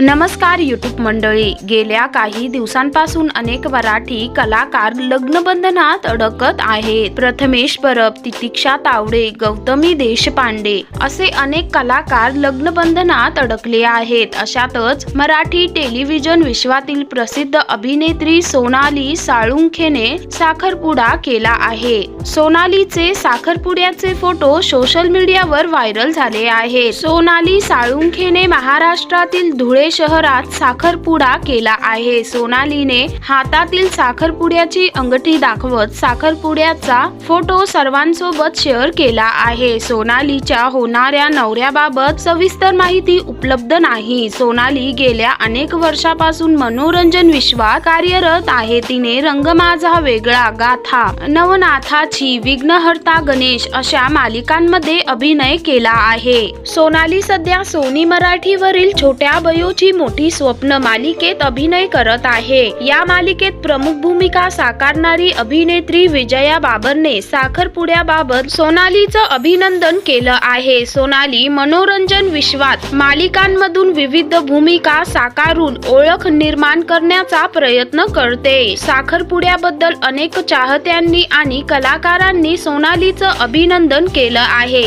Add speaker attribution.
Speaker 1: नमस्कार यूट्यूब मंडळी. गेल्या काही दिवसांपासून अनेक मराठी कलाकार लग्नबंधनात अडकत आहेत. प्रथमेश परब तितिक्षा तावडे गौतमी देशपांडे असे अनेक कलाकार लग्नबंधनात अडकले आहेत. अशातच मराठी टेलिव्हिजन विश्वातील प्रसिद्ध अभिनेत्री सोनाली साळुंखेने साखरपुडा केला आहे. सोनालीचे साखरपुड्याचे फोटो सोशल मीडियावर व्हायरल झाले आहेत. सोनाली साळुंखेने महाराष्ट्रातील धुळे शहरात साखरपुडा केला आहे. सोनालीने हातातील साखरपुड्याची अंगठी दाखवत साखरपुड्याचा फोटो सर्वांसोबत शेअर केला आहे. सोनालीच्या होणाऱ्या नवऱ्याबाबत सविस्तर माहिती उपलब्ध नाही. सोनाली गेल्या अनेक वर्षापासून मनोरंजन विश्वात कार्यरत आहे. तिने रंग माझा वेगळा गाथा नवनाथाची विघ्नहर्ता गणेश अशा मालिकांमध्ये अभिनय केला आहे. सोनाली सध्या सोनी मराठीवरील छोट्या बयोची मोठी स्वप्न मालिकेत अभिनय करत आहे. या मालिकेत प्रमुख भूमिका साकारणारी अभिनेत्री विजया बाबरने साखरपुड्याबाबत सोनालीचं अभिनंदन केलं आहे. सोनाली मनोरंजन विश्वात मालिकांमधून विविध भूमिका साकारून ओळख निर्माण करण्याचा प्रयत्न करते. साखरपुड्याबद्दल अनेक चाहत्यांनी आणि कलाकारांनी सोनालीचं अभिनंदन केलं आहे.